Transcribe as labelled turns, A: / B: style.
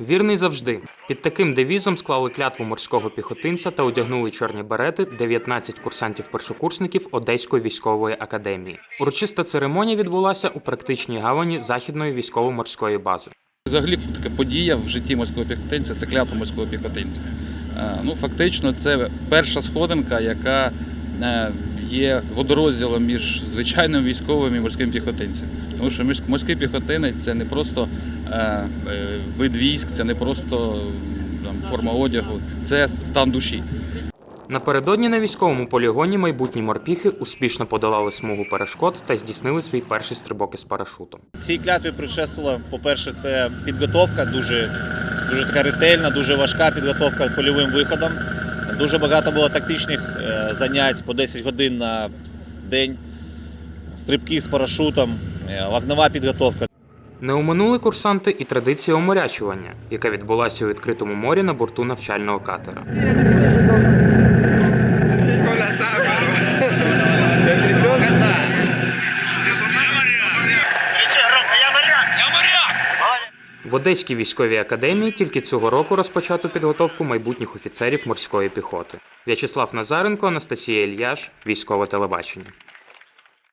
A: Вірний завжди. Під таким девізом склали клятву морського піхотинця та одягнули чорні берети 19 курсантів-першокурсників Одеської військової академії. Урочиста церемонія відбулася у практичній гавані західної військово-морської бази.
B: Взагалі така подія в житті морського піхотинця це клятва морського піхотинця. Е, Ну, фактично, це перша сходинка, яка е, є водорозділом між звичайним військовим і морським піхотинцем. Тому що морсь- морський піхотинець це не просто вид військ, це не просто там, форма одягу, це стан душі.
A: Напередодні на військовому полігоні майбутні морпіхи успішно подолали смугу перешкод та здійснили свій перший стрибок із парашутом.
C: Цій клятві предшествувала, по-перше, це підготовка, дуже, дуже така ретельна, дуже важка підготовка польовим виходом. Дуже багато було тактичних е, занять по 10 годин на день, стрибки з парашутом, е, вогнева підготовка.
A: Не оминули курсанти і традицію оморячування, яка відбулася у відкритому морі на борту навчального катера. В Одеській військовій академії тільки цього року розпочато підготовку майбутніх офіцерів морської піхоти. В'ячеслав Назаренко, Анастасія Ільяш, військове телебачення.